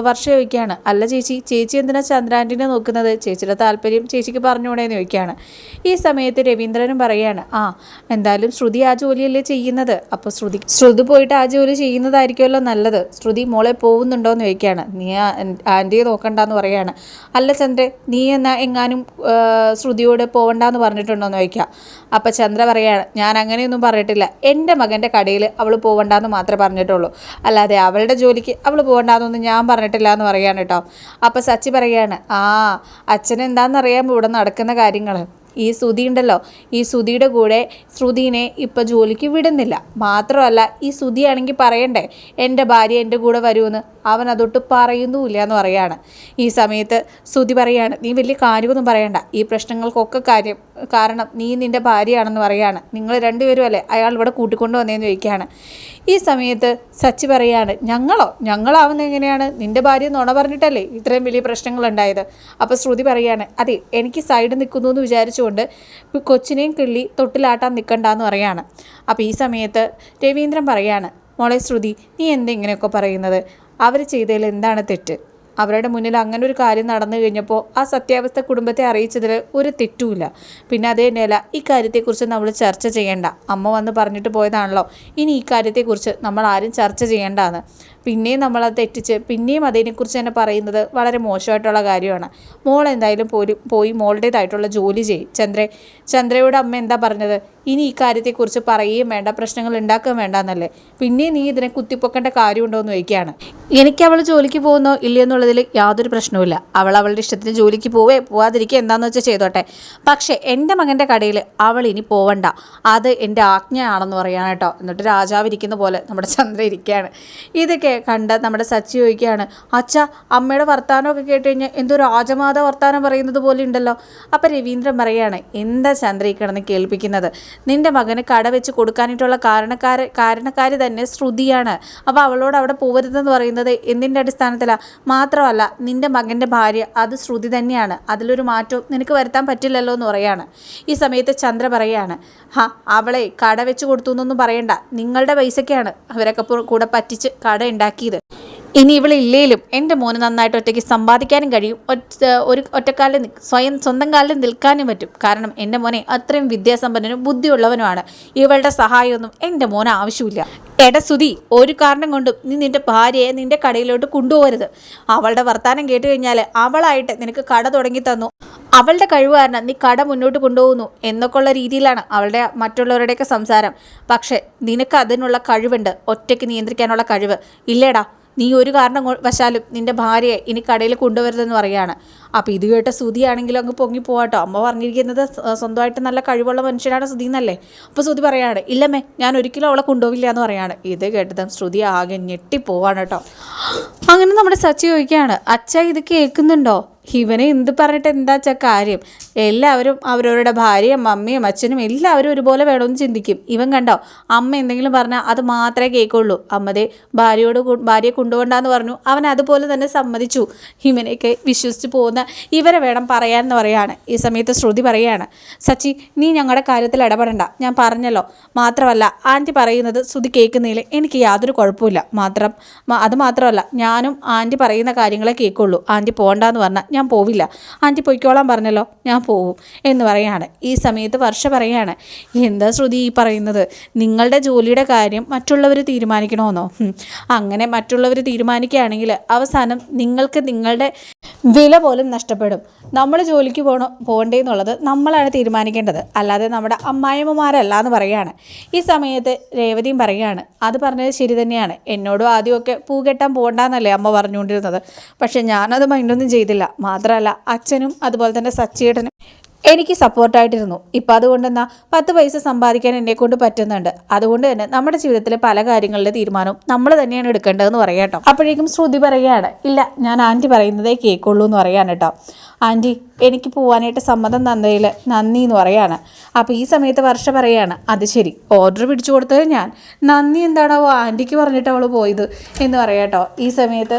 A: വർഷം ചോദിക്കുകയാണ് അല്ല ചേച്ചി ചേച്ചി എന്തിനാ ചന്ദ്രാന്റിനെ നോക്കുന്നത്? ചേച്ചിയുടെ താല്പര്യം ചേച്ചിക്ക് പറഞ്ഞുകൂടെയെന്ന് ചോദിക്കുകയാണ്. ഈ സമയത്ത് രവീന്ദ്രനും പറയുകയാണ് ആ എന്തായാലും ശ്രുതി ആ ജോലിയല്ലേ ചെയ്യുന്നത്? അപ്പോൾ ശ്രുതി ശ്രുതി പോയിട്ട് ആ ജോലി ചെയ്യുന്നതായിരിക്കുമല്ലോ നല്ലത്. ശ്രുതി മോളെ പോകുന്നുണ്ടോ എന്ന് ചോദിക്കുകയാണ്. നീ ആന്റിയെ നോക്കണ്ടെന്ന് പറയാണ്. അല്ല ചന്ദ്ര നീ എന്നാ എങ്ങാനും ശ്രുതിയോട് പോവണ്ടെന്ന് പറഞ്ഞിട്ടുണ്ടോയെന്ന് ചോദിക്കുക അപ്പം ചന്ദ്ര പറയാണ് ഞാൻ അങ്ങനെയൊന്നും പറഞ്ഞിട്ടില്ല. എന്റെ മകന്റെ കടയിൽ അവൾ പോവണ്ടെന്ന് മാത്രമേ പറഞ്ഞിട്ടുള്ളൂ. അല്ലാതെ അവളുടെ ജോലിക്ക് അവൾ പോകണ്ടെന്നൊന്നും ഞാൻ പറഞ്ഞിട്ടില്ല എന്ന് പറയാണ് കേട്ടോ. അപ്പം സച്ചി പറയാണ് ആ അറിയാം ഇവിടെ നടക്കുന്ന കാര്യങ്ങൾ ഈ ശ്രുതി ഉണ്ടല്ലോ ഈ ശ്രുതിയുടെ കൂടെ ശ്രുതിനെ ഇപ്പം ജോലിക്ക് വിടുന്നില്ല. മാത്രമല്ല ഈ ശ്രുതിയാണെങ്കിൽ പറയണ്ടേ എന്റെ ഭാര്യ എന്റെ കൂടെ വരുമെന്ന് അവൻ അതൊട്ട് പറയുന്നുമില്ല എന്ന് പറയാണ് ഈ സമയത്ത് ശ്രുതി പറയാണ് നീ വലിയ കാര്യമൊന്നും പറയണ്ട. ഈ പ്രശ്നങ്ങൾക്കൊക്കെ കാര്യം കാരണം നീ നിന്റെ ഭാര്യയാണെന്ന് പറയാണ് നിങ്ങൾ രണ്ടുപേരും അല്ലേ അയാൾ ഇവിടെ കൂട്ടിക്കൊണ്ടു വന്നതെന്ന് ചോദിക്കുകയാണ്. ഈ സമയത്ത് സച്ചി പറയാണ് ഞങ്ങളോ? ഞങ്ങളാവുന്ന എങ്ങനെയാണ്? നിന്റെ ഭാര്യ നുണ പറഞ്ഞിട്ടല്ലേ ഇത്രയും വലിയ പ്രശ്നങ്ങൾ ഉണ്ടായത് അപ്പോൾ ശ്രുതി പറയാണ് അതെ എനിക്ക് സൈഡ് നിൽക്കുന്നു എന്ന് വിചാരിച്ചുകൊണ്ട് കൊച്ചിനെയും കിള്ളി തൊട്ടിലാട്ടാൻ നിൽക്കണ്ടെന്ന് പറയാണ് അപ്പോൾ ഈ സമയത്ത് രവീന്ദ്രൻ പറയാണ് മോളെ ശ്രുതി നീ എന്തെങ്ങനെയൊക്കെ പറയുന്നത്? അവർ ചെയ്തതിൽ എന്താണ് തെറ്റ്? അവരുടെ മുന്നിൽ അങ്ങനെ ഒരു കാര്യം നടന്നു കഴിഞ്ഞപ്പോൾ ആ സത്യാവസ്ഥ കുടുംബത്തെ അറിയിച്ചതിൽ ഒരു തെറ്റുമില്ല. പിന്നെ അത് തന്നെയല്ല ഈ കാര്യത്തെക്കുറിച്ച് നമ്മൾ ചർച്ച ചെയ്യേണ്ട. അമ്മ വന്ന് പറഞ്ഞിട്ട് പോയതാണല്ലോ ഇനി ഈ കാര്യത്തെക്കുറിച്ച് നമ്മൾ ആരും ചർച്ച ചെയ്യേണ്ടതാണ് പിന്നെയും അത് തെറ്റിച്ച് പിന്നെയും അതിനെക്കുറിച്ച് തന്നെ പറയുന്നത് വളരെ മോശമായിട്ടുള്ള കാര്യമാണ്. മോൾ എന്തായാലും പോയി പോയി മോളുടേതായിട്ടുള്ള ജോലി ചെയ്യും. ചന്ദ്ര ചന്ദ്രയുടെ അമ്മ എന്താ പറഞ്ഞത്? ഇനി ഈ കാര്യത്തെക്കുറിച്ച് പറയുകയും വേണ്ട പ്രശ്നങ്ങൾ ഉണ്ടാക്കുകയും വേണ്ട എന്നല്ലേ പിന്നെ നീ ഇതിനെ കുത്തിപ്പൊക്കേണ്ട കാര്യമുണ്ടോ എന്ന് ചോദിക്കുകയാണ്. എനിക്ക് അവൾ ജോലിക്ക് പോകുന്നോ ഇല്ലയെന്നുള്ളതിൽ യാതൊരു പ്രശ്നവുമില്ല. അവൾ അവളുടെ ഇഷ്ടത്തിന് ജോലിക്ക് പോവേ പോവാതിരിക്കുക എന്താണെന്ന് വെച്ചാൽ ചെയ്തോട്ടെ. പക്ഷേ എന്റെ മകന്റെ കടയിൽ അവൾ ഇനി പോവണ്ട. അത് എന്റെ ആജ്ഞയാണെന്ന് പറയാണ് കേട്ടോ. എന്നിട്ട് രാജാവ് ഇരിക്കുന്ന പോലെ നമ്മുടെ ചന്ദ്ര ഇരിക്കുകയാണ്. ഇതൊക്കെ കണ്ട് നമ്മുടെ സച്ചി ചോദിക്കുകയാണ് അച്ഛ അമ്മയുടെ വർത്തമാനമൊക്കെ കേട്ട് കഴിഞ്ഞാൽ എന്തോ രാജമാത വർത്താനം പറയുന്നത് പോലെ ഉണ്ടല്ലോ. അപ്പം രവീന്ദ്രൻ പറയാണ് എന്താ ചന്ദ്ര കിടന്ന് കേൾപ്പിക്കുന്നത്? നിന്റെ മകന് കട വെച്ച് കൊടുക്കാനായിട്ടുള്ള കാരണക്കാര് കാരണക്കാരി തന്നെ ശ്രുതിയാണ്. അപ്പോൾ അവളോട് അവിടെ പോകരുതെന്ന് പറയുന്നത് എന്തിന്റെ അടിസ്ഥാനത്തിലാണ് മാത്രമല്ല നിന്റെ മകന്റെ ഭാര്യ അത് ശ്രുതി തന്നെയാണ്. അതിലൊരു മാറ്റവും നിനക്ക് വരുത്താൻ പറ്റില്ലല്ലോ എന്ന് പറയാണ്. ഈ സമയത്ത് ചന്ദ്ര പറയാണ് ഹാ അവളെ കട വെച്ച് കൊടുത്തു എന്നൊന്നും പറയണ്ട. നിങ്ങളുടെ പൈസയ്ക്കാണ് അവരൊക്കെ കൂടെ പറ്റിച്ച് കട ഉണ്ടാക്കിയത്. ഇനി ഇവളില്ലേലും എന്റെ മോന് നന്നായിട്ട് ഒറ്റയ്ക്ക് സമ്പാദിക്കാനും കഴിയും. ഒറ്റ ഒരു ഒറ്റക്കാലിൽ സ്വയം സ്വന്തം കാലിൽ നിൽക്കാനും പറ്റും. കാരണം എന്റെ മോനെ അത്രയും വിദ്യാസമ്പന്നനും ബുദ്ധിയുള്ളവനുമാണ്. ഇവളുടെ സഹായമൊന്നും എന്റെ മോന് ആവശ്യമില്ല. എടസുതി ഒരു കാരണം കൊണ്ടും നീ നിന്റെ ഭാര്യയെ നിന്റെ കടയിലോട്ട് കൊണ്ടുപോകരുത്. അവളുടെ വർത്തമാനം കേട്ട് കഴിഞ്ഞാൽ അവളായിട്ട് നിനക്ക് കട തുടങ്ങി തന്നു. അവളുടെ കഴിവ് കാരണം നീ കട മുന്നോട്ട് കൊണ്ടുപോകുന്നു എന്നൊക്കെ ഉള്ള രീതിയിലാണ് അവളുടെ മറ്റുള്ളവരുടെയൊക്കെ സംസാരം. പക്ഷേ നിനക്ക് അതിനുള്ള കഴിവുണ്ട്. ഒറ്റയ്ക്ക് നിയന്ത്രിക്കാനുള്ള കഴിവ്. ഇല്ലേടാ. നീ ഒരു കാരണം വശാലും നിന്റെ ഭാര്യയെ ഇനി കടയിൽ കൊണ്ടുവരുതെന്ന് പറയാണ് അപ്പോൾ ഇത് കേട്ട സുതിയാണെങ്കിലും അങ്ങ് പൊങ്ങി പോവാട്ടോ. അമ്മ പറഞ്ഞിരിക്കുന്നത് സ്വന്തമായിട്ട് നല്ല കഴിവുള്ള മനുഷ്യനാണ് സുതി എന്നല്ലേ? അപ്പോൾ സുതി പറയാണ് ഇല്ലമ്മേ ഞാൻ ഒരിക്കലും അവളെ കൊണ്ടുപോവില്ല എന്ന് പറയാണ്. ഇത് കേട്ടതും ശ്രുതി ആകെ ഞെട്ടിപ്പോവാണ് കേട്ടോ. അങ്ങനെ നമ്മുടെ സച്ചി ചോദിക്കുകയാണ് അച്ഛ ഇത് കേൾക്കുന്നുണ്ടോ? ഇവനെ എന്ത് പറഞ്ഞിട്ട് എന്താ വെച്ചാൽ കാര്യം? എല്ലാവരും അവരവരുടെ ഭാര്യയും അമ്മയും അച്ഛനും എല്ലാവരും ഒരുപോലെ വേണമെന്ന് ചിന്തിക്കും. ഇവൻ കണ്ടോ അമ്മ എന്തെങ്കിലും പറഞ്ഞാൽ അത് മാത്രമേ കേൾക്കുള്ളൂ. അമ്മതേ ഭാര്യയോട് ഭാര്യയെ കൊണ്ടുപോകണ്ടെന്ന് പറഞ്ഞു. അവൻ അതുപോലെ തന്നെ സമ്മതിച്ചു. ഇവനെയൊക്കെ വിശ്വസിച്ച് പോകുന്ന ഇവരെ വേണം പറയാമെന്ന് പറയാണ്. ഈ സമയത്ത് ശ്രുതി പറയാണ് സച്ചി നീ ഞങ്ങളുടെ കാര്യത്തിൽ ഇടപെടണ്ട. ഞാൻ പറഞ്ഞല്ലോ. മാത്രമല്ല ആന്റി പറയുന്നത് ശ്രുതി കേൾക്കുന്നതിൽ എനിക്ക് യാതൊരു കുഴപ്പമില്ല മാത്രം അത് മാത്രമല്ല ഞാനും ആന്റി പറയുന്ന കാര്യങ്ങളെ കേൾക്കുള്ളൂ. ആന്റി പോകണ്ടെന്ന് പറഞ്ഞാൽ ഞാൻ പോവില്ല. ആന്റി പൊയ്ക്കോളാൻ പറഞ്ഞല്ലോ ഞാൻ പോവും എന്ന് പറയാണ്. ഈ സമയത്ത് വർഷ പറയാണ് എന്താ ശ്രുതി ഈ പറയുന്നത്? നിങ്ങളുടെ ജോലിയുടെ കാര്യം മറ്റുള്ളവർ തീരുമാനിക്കണമെന്നോ അങ്ങനെ മറ്റുള്ളവർ തീരുമാനിക്കുകയാണെങ്കിൽ അവസാനം നിങ്ങൾക്ക് നിങ്ങളുടെ വില പോലും നഷ്ടപ്പെടും. നമ്മൾ ജോലിക്ക് പോകണോ പോകണ്ടേ എന്നുള്ളത് നമ്മളാണ് തീരുമാനിക്കേണ്ടത്. അല്ലാതെ നമ്മുടെ അമ്മായിമ്മമാരല്ല എന്ന് പറയുകയാണ്. ഈ സമയത്ത് രേവതിയും പറയുകയാണ് അത് പറഞ്ഞത് ശരി തന്നെയാണ്. എന്നോടും ആദ്യമൊക്കെ പൂ കെട്ടാൻ പോകണ്ടെന്നല്ലേ അമ്മ പറഞ്ഞുകൊണ്ടിരുന്നത്. പക്ഷെ ഞാനത് മൈൻഡൊന്നും ചെയ്തില്ല. മാത്രമല്ല അച്ഛനും അതുപോലെ തന്നെ സച്ചിയേട്ടനും എനിക്ക് സപ്പോർട്ടായിട്ടിരുന്നു. ഇപ്പം അതുകൊണ്ട് എന്നാ പത്ത് പൈസ സമ്പാദിക്കാൻ എന്നെ കൊണ്ട് പറ്റുന്നുണ്ട്. അതുകൊണ്ട് തന്നെ നമ്മുടെ ജീവിതത്തിലെ പല കാര്യങ്ങളുടെ തീരുമാനവും നമ്മൾ തന്നെയാണ് എടുക്കേണ്ടതെന്ന് പറയാം കേട്ടോ. അപ്പോഴേക്കും ശ്രുതി പറയുകയാണ് ഇല്ല ഞാൻ ആന്റി പറയുന്നതേ കേൾക്കുള്ളൂ എന്ന് പറയാൻ കേട്ടോ. ആന്റി എനിക്ക് പോകാനായിട്ട് സമ്മതം തന്നതിൽ നന്ദി എന്ന് പറയാണ്. അപ്പോൾ ഈ സമയത്ത് വർഷ പറയാണ് അത് ശരി ഓർഡർ പിടിച്ചു കൊടുത്തത് ഞാൻ. നന്ദി എന്താണോ ആന്റിക്ക് പറഞ്ഞിട്ട് അവൾ പോയത്? എന്ന് പറയാം കേട്ടോ. ഈ സമയത്ത്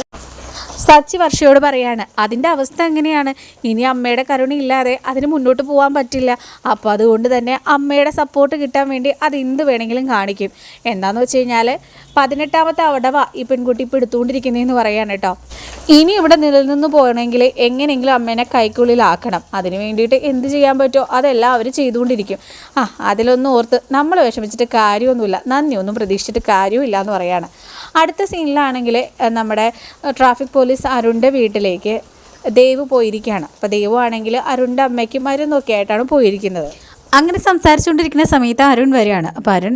A: സച്ചി വർഷയോട് പറയാണ് അതിന്റെ അവസ്ഥ എങ്ങനെയാണ്? ഇനി അമ്മയുടെ കരുണയില്ലാതെ അതിന് മുന്നോട്ട് പോകാൻ പറ്റില്ല. അപ്പോൾ അതുകൊണ്ട് തന്നെ അമ്മയുടെ സപ്പോർട്ട് കിട്ടാൻ വേണ്ടി അത് എന്ത് വേണമെങ്കിലും കാണിക്കും. എന്താണെന്ന് വെച്ച് കഴിഞ്ഞാൽ പതിനെട്ടാമത്തെ അവിടവ ഈ പെൺകുട്ടി ഇപ്പോൾ എടുത്തുകൊണ്ടിരിക്കുന്നതെന്ന് പറയാണ് കേട്ടോ. ഇനി ഇവിടെ നിലനിന്ന് പോകണമെങ്കിൽ എങ്ങനെയെങ്കിലും അമ്മേനെ കൈക്കുള്ളിലാക്കണം. അതിന് വേണ്ടിയിട്ട് എന്ത് ചെയ്യാൻ പറ്റുമോ അതെല്ലാം അവർ ചെയ്തുകൊണ്ടിരിക്കും. ആ അതിലൊന്നും ഓർത്ത് നമ്മൾ വിഷമിച്ചിട്ട് കാര്യമൊന്നുമില്ല. നന്ദിയൊന്നും പ്രതീക്ഷിച്ചിട്ട് കാര്യമില്ല എന്ന് പറയാണ്. അടുത്ത സീനിലാണെങ്കിൽ നമ്മുടെ ട്രാഫിക് പോലീസ് അരുണിന്റെ വീട്ടിലേക്ക് ദേവ് പോയിരിക്കുകയാണ്. അപ്പോൾ ദേവ് ആണെങ്കിൽ അരുണിന്റെ അമ്മയ്ക്ക് മരുന്നൊക്കെ ആയിട്ടാണ് പോയിരിക്കുന്നത്. അങ്ങനെ സംസാരിച്ചുകൊണ്ടിരിക്കുന്ന സമയത്ത് അരുൺ വരികയാണ്. അപ്പോൾ അരുൺ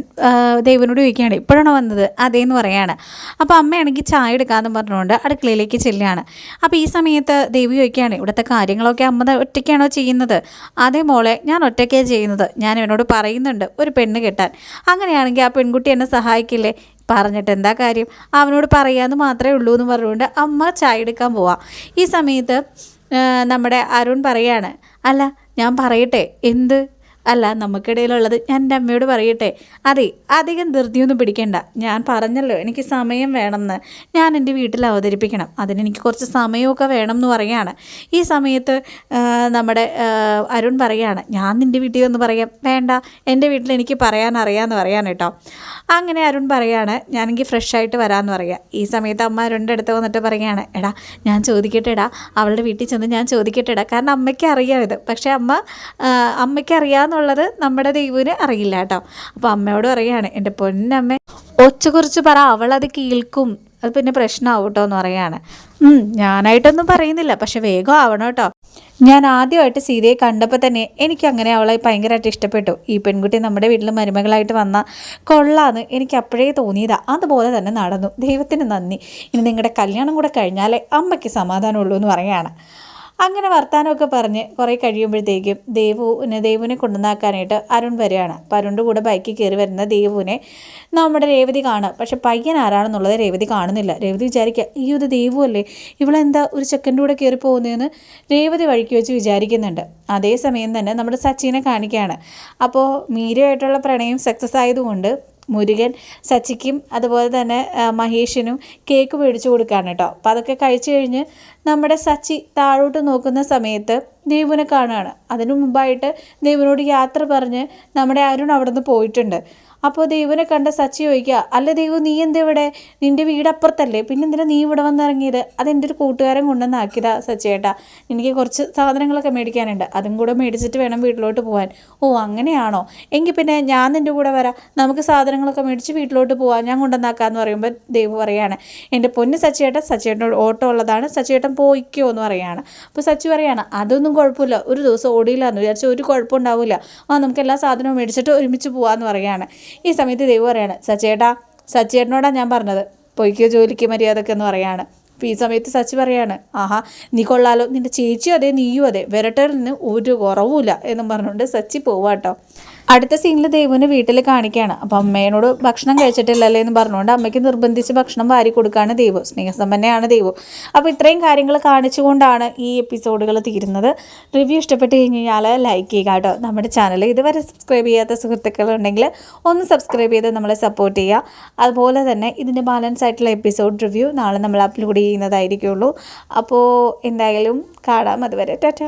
A: ദൈവനോട് ചോദിക്കുകയാണ് ഇപ്പോഴാണ് വന്നത്? അതേന്ന് പറയാണ്. അപ്പോൾ അമ്മയാണെങ്കിൽ ചായ എടുക്കാമെന്ന് പറഞ്ഞുകൊണ്ട് അടുക്കളയിലേക്ക് ചെല്ലുകയാണ്. അപ്പോൾ ഈ സമയത്ത് ദേവി ചോദിക്കുകയാണ് ഇവിടുത്തെ കാര്യങ്ങളൊക്കെ അമ്മ ഒറ്റയ്ക്കാണോ ചെയ്യുന്നത്? അതേ മോളെ ഞാൻ ഒറ്റയ്ക്കാണ് ചെയ്യുന്നത്. ഞാൻ ഇവനോട് പറയുന്നുണ്ട് ഒരു പെണ്ണ് കെട്ടാൻ. അങ്ങനെയാണെങ്കിൽ ആ പെൺകുട്ടി എന്നെ സഹായിക്കില്ലേ? പറഞ്ഞിട്ട് എന്താ കാര്യം? അവനോട് പറയാമെന്ന് മാത്രമേ ഉള്ളൂ എന്ന് പറഞ്ഞുകൊണ്ട് അമ്മ ചായ എടുക്കാൻ പോവാം. ഈ സമയത്ത് നമ്മുടെ അരുൺ പറയാണ് അല്ല ഞാൻ പറയട്ടെ എന്ത്? അല്ല നമുക്കിടയിലുള്ളത് ഞാൻ എന്റെ അമ്മയോട് പറയട്ടെ. അതെ അധികം ധൃതിയൊന്നും പിടിക്കേണ്ട. ഞാൻ പറഞ്ഞല്ലോ എനിക്ക് സമയം വേണമെന്ന്. ഞാൻ എന്റെ വീട്ടിൽ അവതരിപ്പിക്കണം. അതിന് എനിക്ക് കുറച്ച് സമയമൊക്കെ വേണം എന്ന് പറയാണ് ഈ സമയത്ത് നമ്മുടെ അരുൺ പറയാണ് ഞാൻ നിന്റെ വീട്ടിൽ ഒന്ന് പറയാം. വേണ്ട എന്റെ വീട്ടിൽ എനിക്ക് പറയാൻ അറിയാമെന്ന് പറയാൻ കേട്ടോ. അങ്ങനെ അരുൺ പറയാണ് ഞാനെങ്കിൽ ഫ്രഷ് ആയിട്ട് വരാമെന്ന് പറയാം. ഈ സമയത്ത് അമ്മ അരുണിന്റെ അടുത്ത് വന്നിട്ട് പറയുകയാണ് എടാ ഞാൻ ചോദിക്കട്ടെ എടാ അവളുടെ വീട്ടിൽ ചെന്ന് ഞാൻ ചോദിക്കട്ടെ എടാ. കാരണം അമ്മയ്ക്ക് അറിയാം ഇത്. പക്ഷേ അമ്മ അമ്മയ്ക്ക് അമ്മയ്ക്ക് അറിയാമെന്നുള്ളത് നമ്മുടെ ദൈവന് അറിയില്ല കേട്ടോ. അപ്പോൾ അമ്മയോട് പറയുകയാണ് എന്റെ പൊന്നമ്മ ഒച്ച കുറിച്ച് പറ അവളത് കേൾക്കും. അത് പിന്നെ പ്രശ്നമാവും കേട്ടോ എന്ന് പറയാണ് ഞാനായിട്ടൊന്നും പറയുന്നില്ല പക്ഷെ വേഗം ആവണം കേട്ടോ. ഞാൻ ആദ്യമായിട്ട് സീതയെ കണ്ടപ്പോൾ തന്നെ എനിക്ക് അങ്ങനെ അവളെ ഭയങ്കരമായിട്ട് ഇഷ്ടപ്പെട്ടു. ഈ പെൺകുട്ടി നമ്മുടെ വീട്ടിൽ മരുമകളായിട്ട് വന്ന കൊള്ളാന്ന് എനിക്ക് അപ്പോഴേ തോന്നിയതാ. അതുപോലെ തന്നെ നടന്നു. ദൈവത്തിന് നന്ദി. ഇനി നിങ്ങളുടെ കല്യാണം കൂടെ കഴിഞ്ഞാലേ അമ്മയ്ക്ക് സമാധാനമുള്ളൂ എന്ന് പറയാണ് അങ്ങനെ വർത്താനമൊക്കെ പറഞ്ഞ് കുറേ കഴിയുമ്പോഴത്തേക്കും ദേവുവിനെ ദേവുവിനെ കൊണ്ടുവന്നാക്കാനായിട്ട് അരുൺ വരികയാണ്. അപ്പം അരുണിന്റെ കൂടെ ബൈക്കിൽ കയറി വരുന്ന ദേവുവിനെ നമ്മുടെ രേവതി കാണുക. പക്ഷെ പയ്യൻ ആരാണെന്നുള്ളത് രേവതി കാണുന്നില്ല. രേവതി വിചാരിക്കുക ഈ ഒരു ദേവു അല്ലേ? ഇവളെന്താ ഒരു ചെക്കന്റെ കൂടെ കയറി പോകുന്നതെന്ന് രേവതി വഴിക്ക് വെച്ച് വിചാരിക്കുന്നുണ്ട്. അതേസമയം തന്നെ നമ്മുടെ സച്ചിനെ കാണിക്കുകയാണ്. അപ്പോൾ മീരയായിട്ടുള്ള പ്രണയം സക്സസ് ആയതുകൊണ്ട് മുരുകൻ സച്ചിക്കും അതുപോലെ തന്നെ മഹേഷിനും കേക്ക് മേടിച്ചു കൊടുക്കുകയാണ് കേട്ടോ അപ്പോൾ അതൊക്കെ കഴിച്ചു കഴിഞ്ഞ് നമ്മുടെ സച്ചി താഴോട്ട് നോക്കുന്ന സമയത്ത് ദേവുവിനെ കാണുകയാണ്. അതിനു മുമ്പായിട്ട് ദേവിനോട് യാത്ര പറഞ്ഞ് നമ്മുടെ അരുൺ അവിടെ നിന്ന് പോയിട്ടുണ്ട്. അപ്പോൾ ദൈവനെ കണ്ട സച്ചി ചോദിക്കുക അല്ല ദൈവം നീ എന്താ ഇവിടെ നിന്റെ വീട് അപ്പുറത്തല്ലേ പിന്നെ എന്തിനാ നീ ഇവിടെ വന്നിറങ്ങിയത്? അതെന്റെ ഒരു കൂട്ടുകാരൻ കൊണ്ടുവന്നാക്കിയതാ സച്ചിയേട്ടാ. എനിക്ക് കുറച്ച് സാധനങ്ങളൊക്കെ മേടിക്കാനുണ്ട്. അതും കൂടെ മേടിച്ചിട്ട് വേണം വീട്ടിലോട്ട് പോകാൻ ഓ അങ്ങനെയാണോ? എങ്കിൽ പിന്നെ ഞാൻ നിന്റെ കൂടെ വരാം. നമുക്ക് സാധനങ്ങളൊക്കെ മേടിച്ച് വീട്ടിലോട്ട് പോകാം ഞാൻ കൊണ്ടുവന്നാക്കാന്ന് പറയുമ്പോൾ ദൈവം പറയാണ് എന്റെ പൊന്ന് സച്ചിയേട്ടൻ സച്ചിയേട്ടനോട് ഓട്ടോ ഉള്ളതാണ്. സച്ചിയേട്ടൻ പോയിക്കോ എന്ന് പറയാണ്. അപ്പോൾ സച്ചി പറയാണ് അതൊന്നും കുഴപ്പമില്ല. ഒരു ദിവസം ഓടിയില്ല എന്ന് വിചാരിച്ചാൽ ഒരു കുഴപ്പമുണ്ടാവില്ല. ആ നമുക്ക് എല്ലാ സാധനവും മേടിച്ചിട്ട് ഒരുമിച്ച് പോകാമെന്ന് പറയാണ്. ഈ സമയത്ത് ദൈവം പറയാണ് സച്ചേട്ടാ സച്ചേട്ടനോടാണ് ഞാൻ പറഞ്ഞത്. പൊയ്ക്കോ ജോലിക്ക് മര്യാദയ്ക്ക് എന്ന് പറയാണ്. അപ്പോൾ ഈ സമയത്ത് സച്ചി പറയാണ് ആഹാ നീ കൊള്ളാലോ. നിന്റെ ചേച്ചിയും അതെ നീയും അതെ. വിരട്ടലിന് ഒരു കുറവുമില്ല എന്നും പറഞ്ഞുകൊണ്ട് സച്ചി പോവാട്ടോ. അടുത്ത സീനിൽ ദേവുവിനെ വീട്ടിൽ കാണിക്കുകയാണ്. അപ്പം അമ്മേനോട് ഭക്ഷണം കഴിച്ചിട്ടില്ലല്ലേ എന്ന് പറഞ്ഞുകൊണ്ട് അമ്മയ്ക്ക് നിർബന്ധിച്ച് ഭക്ഷണം വാരി കൊടുക്കുകയാണ് ദേവു. സ്നേഹസമ്പന്നയാണ് ദേവു. അപ്പോൾ ഇത്രയും കാര്യങ്ങൾ കാണിച്ചുകൊണ്ടാണ് ഈ എപ്പിസോഡുകൾ തീരുന്നത്. റിവ്യൂ ഇഷ്ടപ്പെട്ട് കഴിഞ്ഞ് കഴിഞ്ഞാൽ ലൈക്ക് ചെയ്യുക കേട്ടോ. നമ്മുടെ ചാനൽ ഇതുവരെ സബ്സ്ക്രൈബ് ചെയ്യാത്ത സുഹൃത്തുക്കളുണ്ടെങ്കിൽ ഒന്ന് സബ്സ്ക്രൈബ് ചെയ്ത് നമ്മളെ സപ്പോർട്ട് ചെയ്യുക. അതുപോലെ തന്നെ ഇതിന്റെ ബാലൻസ് ആയിട്ടുള്ള എപ്പിസോഡ് റിവ്യൂ നാളെ നമ്മൾ അപ്ലോഡ് ചെയ്യുന്നതായിരിക്കുള്ളൂ. അപ്പോൾ എന്തായാലും കാണാം. അതുവരെ ടാറ്റ.